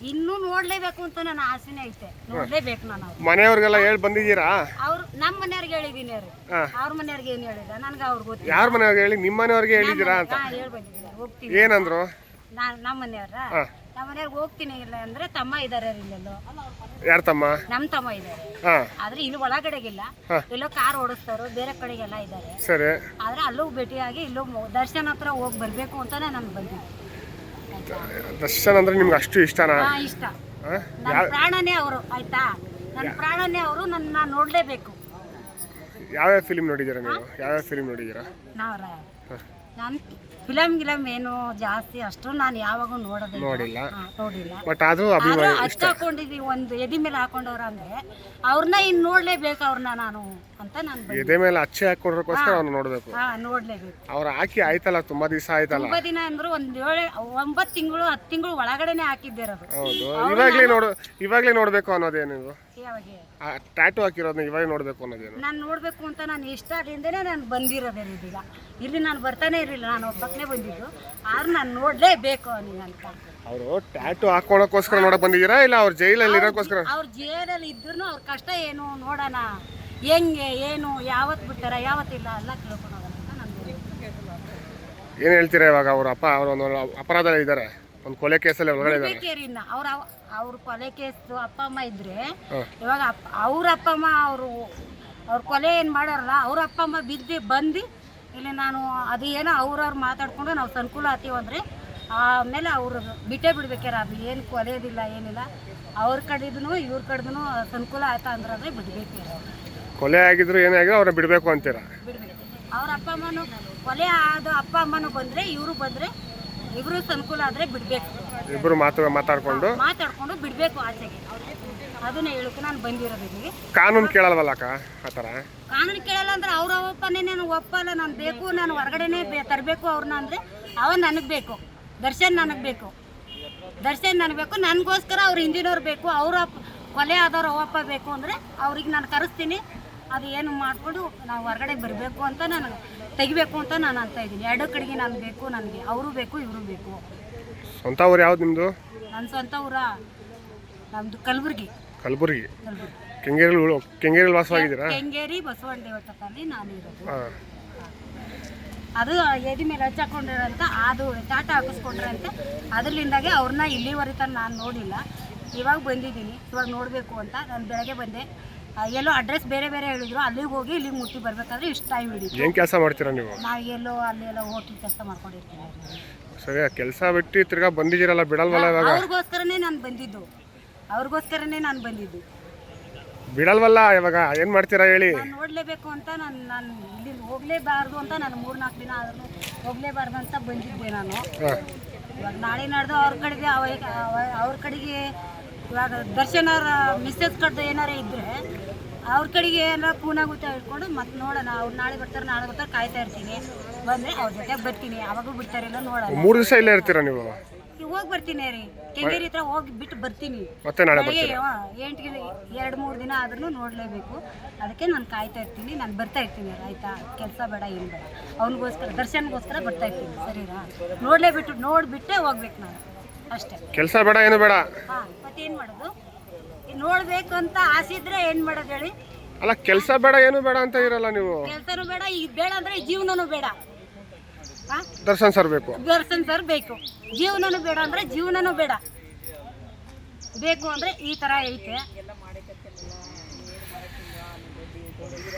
ಇನ್ನೂ ನೋಡ್ಲೇಬೇಕು ಅಂತ ನನ್ನ ಆಸೆನೇ ಐತೆ. ನೋಡ್ಲೇಬೇಕು ನಾನು ಮನೆಯವ್ರಿಗೆಲ್ಲ ಹೇಳಿ ಬಂದಿದ್ದೀರಾ? ಅವ್ರು ನಮ್ಮ ಮನೆಯವ್ರಿಗೆ ಹೇಳಿದೀನಿ ಅವ್ರು. ಅವ್ರ ಮನೆಯವ್ರಿಗೆ ಏನು ಹೇಳಿದ? ನನ್ಗೆ ಅವ್ರು ಗೊತ್ತಿಲ್ಲ. ಯಾರ ಮನೆಯವ್ರಿಗೆ ಹೇಳಿ? ನಿಮ್ಮ ಮನೆಯವ್ರಿಗೆ ಹೇಳಿದ್ದೀರಾ ಅಂತ. ಹಾ ಹೇಳ್ ಬಂದಿದ್ದೀನಿ. ಹೋಗ್ತೀನಿ. ಏನಂದ್ರು? ನಾನು ನಮ್ಮ ಮನೆಯವ್ರ. ನಮ್ಮ ಮನೆಯವ್ರಿಗೆ ಹೋಗ್ತೀನಿ ಇಲ್ಲ ಅಂದ್ರೆ ತಮ್ಮ ಇದಾರೆ ಇಲ್ಲೆಲ್ಲೋ. ಯಾರ ತಮ್ಮ? ನಮ್ಮ ತಮ್ಮ ಇದ್ದಾರೆ ಹಾ. ಆದ್ರೆ ಇಲ್ಲಿ ಒಳಗಡೆಗಿಲ್ಲ. ಇಲ್ಲೋ ಎಲ್ಲೋ ಕಾರ್ ಓಡಿಸ್ತಾರೋ ಬೇರೆ ಕಡೆಗೆಲ್ಲ ಇದ್ದಾರೆ ಸರಿ. ಆದ್ರೆ ಅಲ್ಲೂ ಭೇಟಿಯಾಗಿ ಇಲ್ಲೂ ಮೊ- ದರ್ಶನ ಹತ್ರ ಹೋಗಿ ಬರ್ಬೇಕು ಅಂತಾನೆ ನಾನು ಬಂದಿದ್ದೆ. ಆಯ್ತಾ ದರ್ಶನ್ ಅಂದ್ರೆ ನಿಮ್ಗೆ ಅಷ್ಟು ಇಷ್ಟನಾ? ಇಷ್ಟ? ನನ್ನ ಪ್ರಾಣನೇ ಅವರು ಆಯ್ತಾ? ನನ್ನ ಪ್ರಾಣನೇ ಅವರು ನನ್ನ ಯಾವ ಯಾವ್ಯಾವ ಫಿಲಿಮ್ ನೋಡಿದ್ದೀರಾ ನೀವು? ಯಾವ್ಯಾವ ಫಿಲಿಮ್ ನೋಡಿದ್ದೀರಾ? ನಾನು ಫಿಲಮ್ ಗಿಲಮ್ ಏನು ಜಾಸ್ತಿ ಅಷ್ಟು ನಾನು ಯಾವಾಗೂ ನೋಡೋದಿಲ್ಲ. ನೋಡಿಲ್ಲ. ಹಾ, ನೋಡಿಲ್ಲ. ಬಟ್ ಆದ್ರೂ ಆದ್ರೂ ಅಭಿಮಾನಿ ಅಷ್ಟು ಹಾಕೊಂಡಿದೀವಿ ಒಂದು ಎದಿ ಮೇಲೆ ಹಾಕೊಂಡವ್ರ ಅಂದ್ರೆ ಅವ್ರನ್ನ ಇನ್ ನೋಡ್ಲೇಬೇಕು ಅವ್ರನ್ನ ನಾನು ಅಂತ ನಾನು. ಎದೆ ಮೇಲೆ ಅಚ್ಚೆ ಹಾಕೊಡ್ರಕ್ಕೋಸ್ಕರ ಅವ್ನು ನೋಡ್ಬೇಕು. ಹಾ ನೋಡ್ಲೇಬೇಕು. ಅವ್ರು ಹಾಕಿ ಆಯ್ತಲ್ಲ ತುಂಬಾ ದಿವಸ ಆಯ್ತಲ್ಲ. ತುಂಬಾ ದಿನ ಅಂದ್ರು ಒಂದ್ ಏಳು ಒಂಬತ್ತು ತಿಂಗಳು ಹತ್ತು ತಿಂಗಳು ಒಳಗಡೆನೆ ಹಾಕಿದ್ದೆ ಹೌದು. ಇವಾಗ್ಲೇ ನೋಡು ಇವಾಗ್ಲೇ ನೋಡ್ಬೇಕು ಅನ್ನೋದೇನು ಟ್ಯಾಟು ಹಾಕಿರೋದು ಇವಾಗ ನೋಡಬೇಕು ಅನ್ನೋದೇನು? ನಾನು ನೋಡಬೇಕು ಅಂತ ನಾನು ಇಷ್ಟದಿಂದನೇ ನಾನು ಬಂದಿರೋದೇ ಇದೀಗ ಇಲ್ಲಿ ನಾನು ಬರ್ತಾನೆ ಇರಲಿಲ್ಲ ನಾನು ಒಬ್ಬಕ್ಕನೇ ಬಂದಿದ್ದು. ಆದ್ರೆ ನಾನು ನೋಡಲೇಬೇಕು ನೀನು ಅಂತ. ಅವರು ಟ್ಯಾಟು ಹಾಕೊಳಕ್ಕೋಸ್ಕರ ನೋಡಕ್ ಬಂದಿದ್ದೀರಾ ಇಲ್ಲ ಅವ್ರ ಜೈಲಲ್ಲಿ ಇರೋಕ್ಕೋಸ್ಕರ? ಅವ್ರ ಜೈಲಲ್ಲಿ ಇದ್ರೂ ಅವ್ರ ಕಷ್ಟ ಏನು ನೋಡೋಣ. ಹೆಂಗೆ ಏನು ಯಾವತ್ತು ಬಿಡ್ತಾರ ಯಾವತ್ತಿಲ್ಲ ಎಲ್ಲ ತಿಳ್ಕೊಂಡು ಹೋಗೋಣ ಅಂತ ನಾನು ಏನು ಏನ್ ಹೇಳ್ತೀರಾ ಇವಾಗ ಅವ್ರ ಅಪ್ಪ ಅವ್ರ ಒಂದು ಅಪರಾಧ ಇದ್ದಾರೆ ಒಂದು ಕೊಲೆ ಕೇಸಲ್ಲಿ ಒಳಗಡೆ ಇದ್ದಾರೆ. ಕೇರಿನ ಅವ್ರ ಅವ್ರ ಕೊಲೆ ಕೇಸ್ ಅಪ್ಪ ಅಮ್ಮ ಇದ್ರೆ. ಇವಾಗ ಅಪ್ಪ ಅವ್ರ ಅಪ್ಪ ಅಮ್ಮ ಅವರು ಅವ್ರ ಕೊಲೆ ಏನು ಮಾಡೋರಲ್ಲ ಅವ್ರ ಅಪ್ಪ ಅಮ್ಮ ಬಿದ್ದು ಬಂದು ಇಲ್ಲಿ ನಾನು ಅದು ಏನೋ ಅವ್ರವ್ರು ಮಾತಾಡ್ಕೊಂಡು ನಾವು ಸಂಕುಲ ಆತೀವಿ ಅಂದರೆ ಆಮೇಲೆ ಅವ್ರು ಬಿಟ್ಟೇ ಬಿಡ್ಬೇಕಾರೆ ಅದು ಏನು ಕೊಲೆಯೋದಿಲ್ಲ ಏನಿಲ್ಲ. ಅವ್ರ ಕಡೆದೂ ಇವ್ರ ಕಡೆದೂ ಸಂಕುಲ ಆಯ್ತಾ ಅಂದ್ರೆ ಅದೇ ಬಿಡ್ಬೇಕಾರ ಕೊಲೆ ಆಗಿದ್ರು ಏನೇ ಆಗಿದ್ರು ಅವ್ರನ್ನ ಬಿಡಬೇಕು ಅಂತೀರಾ? ಬಿಡ್ಬೇಕು. ಅವ್ರ ಅಪ್ಪ ಅಮ್ಮನೂ ಕೊಲೆ ಆದ ಅಪ್ಪ ಅಮ್ಮನೂ ಬಂದರೆ ಇವರು ಬಂದರೆ ಇವರು ಅನುಕೂಲ ಆದ್ರೆ ಬಿಡಬೇಕು. ಇಬ್ರು ಮಾತು ಮಾತಾಡ್ಕೊಂಡು? ಮಾತಾಡ್ಕೊಂಡು ಬಿಡಬೇಕು ಆಚೆಗೆ. ಅದನ್ನ ಹೇಳಕ್ಕೆ ನಾನು ಬಂದಿರೋದು ಇಲ್ಲಿಗೆ. ಕಾನೂನು ಕೇಳಲ್ವಲ್ಲ ಅಕ್ಕ ಆ ಥರ? ಕಾನೂನು ಕೇಳಲ್ಲ ಅಂದ್ರೆ ಅವ್ರ ಒಪ್ಪನೇ ನಾನು ಒಪ್ಪಲ್ಲ ನಾನು ಬೇಕು ನಾನು ಹೊರಗಡೆನೇ ತರಬೇಕು ಅವ್ರನ್ನ ಅಂದ್ರೆ ಅವ ನನಗೆ ಬೇಕು ದರ್ಶನ್ ನನಗೆ ಬೇಕು. ದರ್ಶನ್ ನನಗೆ ಬೇಕು ನನಗೋಸ್ಕರ ಅವ್ರ ಹಿಂದಿನವ್ರು ಬೇಕು ಅವ್ರ ಕೊಲೆ ಆದವ್ರ ಅವಪ್ಪ ಬೇಕು ಅಂದರೆ ಅವ್ರಿಗೆ ನಾನು ಕರೆಸ್ತೀನಿ. ಅದು ಏನು ಮಾಡಿಕೊಂಡು ನಾವು ಹೊರಗಡೆ ಬರಬೇಕು ಅಂತ ನಾನು ತೆಗಿಬೇಕು ಅಂತ ನಾನು ಅಂತ ಇದ್ದೀನಿ. ಎರಡು ಕಡೆಗೆ ನಾನು ಬೇಕು ನನಗೆ. ಅವರು ಬೇಕು ಇವರು ಬೇಕು. ಸ್ವಂತ ಊರು ಯಾವ್ದು ನಿಮ್ಮದು ನನ್ನ ಸ್ವಂತ ಊರ? ನಮ್ಮದು ಕಲಬುರ್ಗಿ. ಕಲಬುರಗಿ. ಕಲಬುರ್ಗಿ. ಕೆಂಗೇರಿ ಕೆಂಗೇರಿ ವಾಸವಾಗಿದ್ದೀರಾ? ಕೆಂಗೇರಿ ಬಸವಣ್ಣ ದೇವಸ್ಥಾನದಲ್ಲಿ ನಾನು ಇರೋದು. ಹಾಂ. ಅದು ಎದಿ ಮೇಲೆ ಹಚ್ಚಾಕೊಂಡಿರಂತ ಅದು ಟಾಟ ಹಾಕಿಸ್ಕೊಂಡ್ರಂತೆ ಅದರಿಂದಾಗೆ ಅವ್ರನ್ನ ಇಲ್ಲಿವರೆ ತನಕ ನಾನು ನೋಡಿಲ್ಲ. ಇವಾಗ ಬಂದಿದ್ದೀನಿ. ಇವಾಗ ನೋಡಬೇಕು ಅಂತ ನಾನು ಬೆಳಗ್ಗೆ ಬಂದೆ. ಎಲ್ಲೋ ಅಡ್ರೆಸ್ ಬೇರೆ ಬೇರೆ ಹೇಳಿದ್ರು ಅಲ್ಲಿಗೆ ಹೋಗಿ ಇಲ್ಲಿಗೆ ಮುಟ್ಟಿ ಬರ್ಬೇಕಾದ್ರೆ ಇಷ್ಟು ಟೈಮ್ ಹಿಡಿತು ಏನು ಕೆಲಸ ಮಾಡ್ತೀರಾ ನೀವು? ನಾವು ಎಲ್ಲೋ ಅಲ್ಲೆಲ್ಲ ಹೋಟ್ಲ್ ಕೆಲಸ ಮಾಡ್ಕೊಂಡಿರ್ತೀವಿ ಸರಿ ಕೆಲಸ ಬಿಟ್ಟು ತಿರ್ಗಾ ಬಂದಿದ್ದೀರಲ್ಲ ಬಿಡಲ್ವಲ್ಲ ಇವಾಗ? ಅವ್ರಿಗೋಸ್ಕರನೇ ನಾನು ಬಂದಿದ್ದು. ಅವ್ರಿಗೋಸ್ಕರನೇ ನಾನು ಬಂದಿದ್ದು. ಬಿಡಲ್ವಲ್ಲ ಇವಾಗ ಏನು ಮಾಡ್ತೀರಾ ಹೇಳಿ? ನಾನು ನೋಡಲೇಬೇಕು ಅಂತ ನಾನು ನಾನು ಇಲ್ಲಿ ಹೋಗಲೇಬಾರ್ದು ಅಂತ ನಾನು ಮೂರು ನಾಲ್ಕು ದಿನ ಆದ್ರೂ ಹೋಗಲೇಬಾರ್ದು ಅಂತ ಬಂದಿದ್ದೆ ನಾನು. ಇವಾಗ ನಾಳೆ ನಡೆದು ಅವ್ರ ಕಡೆಗೆ ಅವ ಅವ- ಅವ್ರ ಕಡೆಗೆ ಇವಾಗ ದರ್ಶನ ಮಿಸ್ಸಸ್ ಕಡ್ದು ಏನಾರ ಇದ್ರೆ ಅವ್ರ ಕಡೆಗೆ ಏನಾರ ಪೂನಾಗುತ್ತ ಇಟ್ಕೊಂಡು ಮತ್ತೆ ನೋಡೋಣ ಅವ್ರು ನಾಳೆ ಬರ್ತಾರೆ ನಾಳೆ ಬರ್ತಾರೆ ಕಾಯ್ತಾ ಇರ್ತೀನಿ. ಬಂದರೆ ಅವ್ರ ಜೊತೆಗೆ ಬರ್ತೀನಿ ಅವಾಗೂ ಬಿಡ್ತಾರಿಲ್ಲ ನೋಡೋಣ. ಮೂರು ದಿವಸ ಇಲ್ಲೇ ಇರ್ತೀರಾ ನೀವು? ಹೋಗಿ ಬರ್ತೀನಿ ರೀ. ಕೆಂಗೇರಿ ಹತ್ರ ಹೋಗಿ ಬಿಟ್ಟು ಬರ್ತೀನಿ. ಮತ್ತೆ ನಾಳೆ ಎಂಟು ಎರಡು ಮೂರು ದಿನ ಆದ್ರೂ ನೋಡಲೇಬೇಕು. ಅದಕ್ಕೆ ನಾನು ಕಾಯ್ತಾ ಇರ್ತೀನಿ ನಾನು ಬರ್ತಾ ಇರ್ತೀನಿ ಆಯ್ತಾ? ಕೆಲಸ ಬೇಡ ಏನು ಬೇಡ. ಅವನಿಗೋಸ್ಕರ ದರ್ಶನ್ಗೋಸ್ಕರ ಬರ್ತಾ ಇರ್ತೀನಿ ಸರಿನಾ? ನೋಡಲೇಬಿಟ್ಟು ನೋಡಿಬಿಟ್ಟೆ ಹೋಗ್ಬೇಕು ನಾನು. ಅಷ್ಟೇ. ಕೆಲಸ ಬೇಡ ಏನು ಬೇಡ. ಬಿಟ್ಟು ಏನ್ ಮಾಡೋದು ನೋಡ್ಬೇಕು ಅಂತ ಆಸಿದ್ರೆ ಏನ್ ಮಾಡೋದು ಹೇಳಿ? ಅಲ್ಲ ಕೆಲ್ಸ ಬೇಡ ಏನು ಬೇಡ ಅಂತ ಇರಲ್ಲ ನೀವು. ಕೆಲ್ಸನು ಬೇಡ ಈಗ ಬೇಡ ಅಂದ್ರೆ ಜೀವನನು ಬೇಡ. ದರ್ಶನ್ ಸರ್ ಬೇಕು. ದರ್ಶನ್ ಸರ್ ಬೇಕು. ಜೀವನನು ಬೇಡ ಅಂದ್ರೆ ಜೀವನನು ಬೇಡ. ಬೇಕು ಅಂದ್ರೆ ಈ ತರ ಐತೆ.